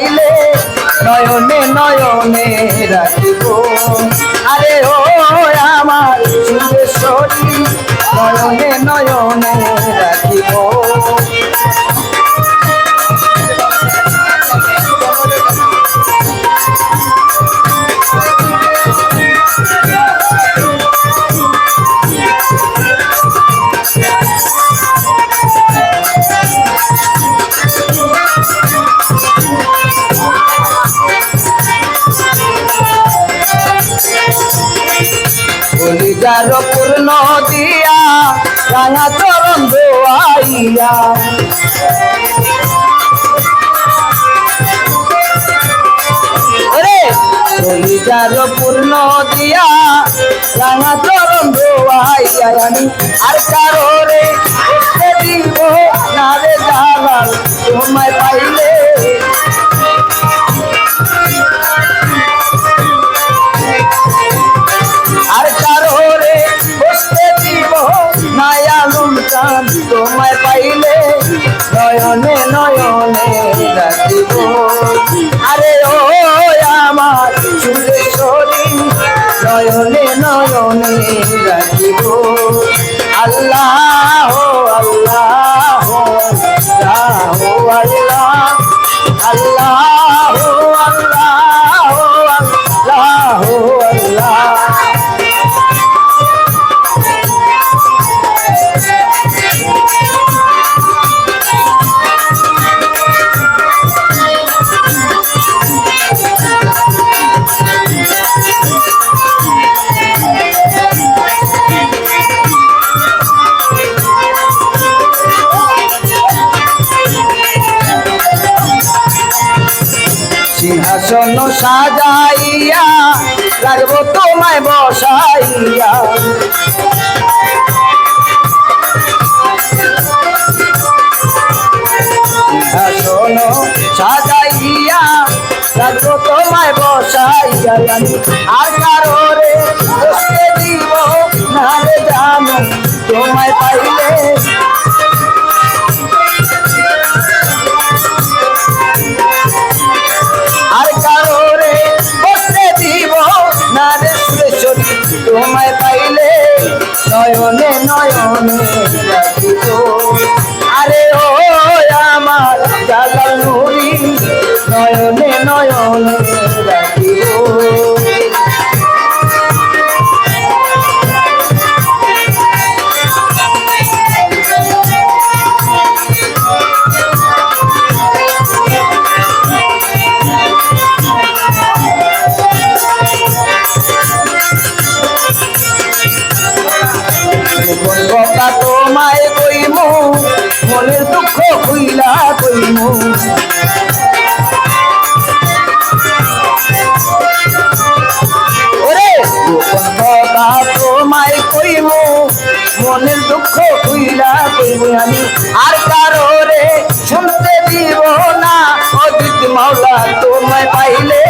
চাইলে নয়নে নয়নে রাখিব। আরে ও আমার সুরেশ্বরী নয়নে নয়নে যার পূর্ণ দিয়া রাঙা চরণ দোয়াইয়া। যার পূর্ণ দিয়া রাঙা চরণ দোয়াইয়া। আমি আর কারও রে দিব না রে আল্লাহ সিংহাসন সাজাইয়া রাখব তোমায় বসাইয়া। আসন সাজাইয়া রাখব তোমায় বসাইয়া। আর কারও তোমায় কইমু মনের দুঃখ খুইলা কইমু আমি। আর কারও রে শুনতে দিব না, অজিত মাওলা তোমায় পাইলে।